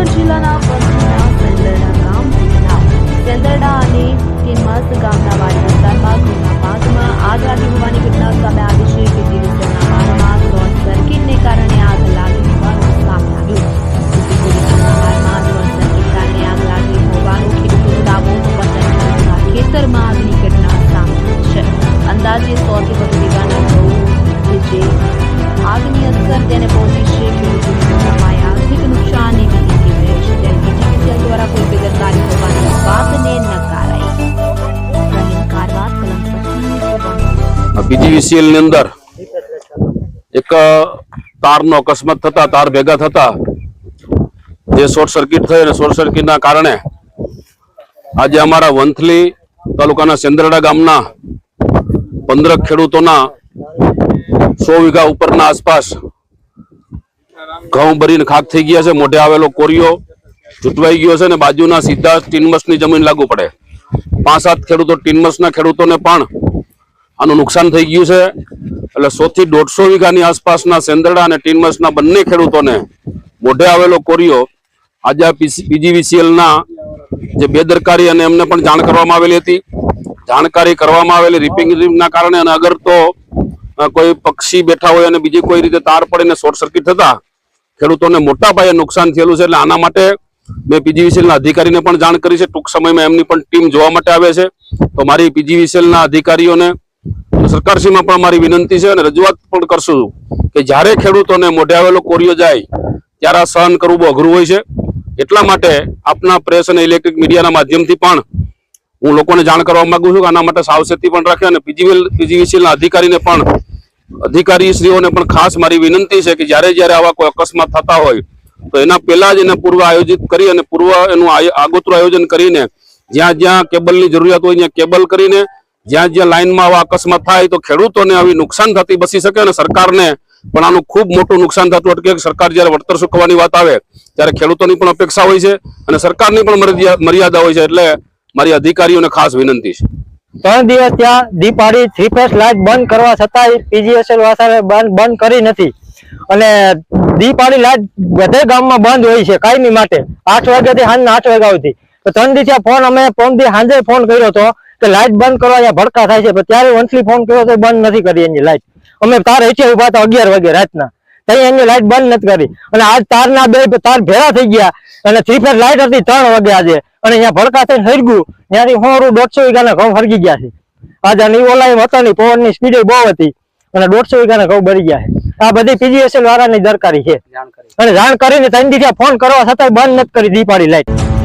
જૂનાગઢ જિલ્લાના પંથકના સેંદરડા ગામ બનાવ સેંદરડા અને કિનમસ ગામના વાડી વિસ્તારમાં ઘરના પાકમાં આગ લાગી હોવાની ઘટના સામે આવી છે. કે જે હારમાં શોર્ટ સર્કિટને કારણે આગ લાગી હોવાનું સામે આવ્યું. ખેતરમાં આગની ઘટના સામે છે. અંદાજે સો થી વધુ વીઘાના ઘઉં કે જે આગની અસર તેને પહોંચી છે ખેડૂતોને ની અંદર એક તારનો અકસ્માત થતા, તાર ભેગા થતા, જે શોર્ટ સર્કિટ થઈ અને શોર્ટ સર્કિટના કારણે આજે અમારા વંથલી તાલુકાના સેન્દ્રડા ગામના પંદર ખેડૂતોના સો વીઘા ઉપરના આસપાસ ઘઉં ભરીને ખાક થઈ ગયા છે. મોઢે આવેલો કોરિયો ચૂંટવાઈ ગયો છે અને બાજુના સીધા ટીનમસની જમીન લાગુ પડે. પાંચ સાત ખેડૂતો ટીનમસના ખેડૂતોને પણ આનું નુકસાન થઈ ગયું છે. એટલે સો થી દોઢસો વીઘાની આસપાસના સેંદરડા અને ટીનમસના બંને ખેડૂતોને મોઢે આવેલો કોરિયો આજે આ પીજીવીસીએલ ના જે બેદરકારી અને એમને પણ જાણ કરવામાં આવેલી હતી. જાણકારી કરવામાં આવેલી રિપિંગ ના કારણે અને અગર તો કોઈ પક્ષી બેઠા હોય અને બીજી કોઈ રીતે તાર પડીને શોર્ટ સર્કિટ થતા, ખેડૂતોને મોટા પાયે નુકસાન થયેલું છે. એટલે આના માટે મેં પીજીવીસીએલના અધિકારીને પણ જાણ કરી છે. ટૂંક સમયમાં એમની પણ ટીમ જોવા માટે આવે છે. તો મારી પીજીવીસીએલના અધિકારીઓને સરકારશ્રીમાં પણ મારી વિનંતી છે અને રજૂઆત પણ કરશું કે જ્યારે ખેડૂતોને મોઢે આવેલો કોરિયો જાય, ત્યારે આ સહન કરવું બહુ અઘરું હોય છે. એટલા માટે આપના પ્રેસ અને ઇલેક્ટ્રિક મીડિયાના માધ્યમથી પણ હું લોકોને જાણ કરવા માંગુ છું કે આના માટે સાવચેતી પણ રાખે અને પીજીવીએલ પીજીવીસીએલના અધિકારીને પણ, અધિકારીશ્રીઓને પણ ખાસ મારી વિનંતી છે કે જ્યારે જ્યારે આવા કોઈ અકસ્માત થતા હોય, તો એના પહેલા જ એને પૂર્વ આયોજિત કરી અને પૂર્વ એનું આગોતરું આયોજન કરીને જ્યાં જ્યાં કેબલની જરૂરિયાત હોય ત્યાં કેબલ કરીને જ્યાં જ્યાં લાઇનમાં આવા અકસ્માત થાય તો ખેડૂતોને આવી નુકસાન થતી બસી શકે અને સરકારને પણ આનું ખૂબ મોટું નુકસાન થતું અટકે સરકાર જ્યારે વળતર ચૂકવવાની વાત આવે, ત્યારે ખેડૂતોની પણ અપેક્ષા હોય છે અને સરકારની પણ મર્યાદા હોય છે એટલે મારી અધિકારીઓને ખાસ વિનંતી છે. ત્રણ દિવસ ત્યાં દીપાડી થ્રી ફેસ લાઇટ બંધ કરવા છતાંય પીજીએસએલ વાસાએ બંધ બંધ કરી નથી. અને દીપાડી લાઇટ બધે ગામમાં બંધ હોય છે, કાયમી માટે. આઠ વાગ્યાથી સાંજના આઠ વાગ્યા સુધી. તો ત્રણ દિવસ ફોન અમે ફોનથી સાંજે ફોન કર્યો હતો. કે લાઈટ બંધ કરવા અહીંયા ભડકા થાય છે ત્યારે વંશલી ફોન કર્યો તો બંધ નથી કરી એની લાઈટ. અમે તાર હેઠે ઊભા હતા અગિયાર વાગે રાતના. ત્યાં એની લાઈટ બંધ નથી કરી. અને આજ તારના બે તાર ભેળા થઈ ગયા. અને થ્રી ફેર લાઈટ હતી ત્રણ વાગે આજે. અને અહીંયા ભડકા થઈને હરગ્યું. ત્યાંથી હોરું દોઢસો વીઘાના ઘઉં હરગી ગયા છે. આજે ની ઓલા એમ હતા નહીં પવનની સ્પીડ બહુ હતી. અને દોઢસો વીઘાના ઘઉં બળી ગયા છે. આ બધી પીજીએસએલ વાળાની દરકારી છે. અને જાણ કરીને ત્રણ દિવસે ફોન કરવા છતાંય બંધ નથી કરી દીપાડી લાઈટ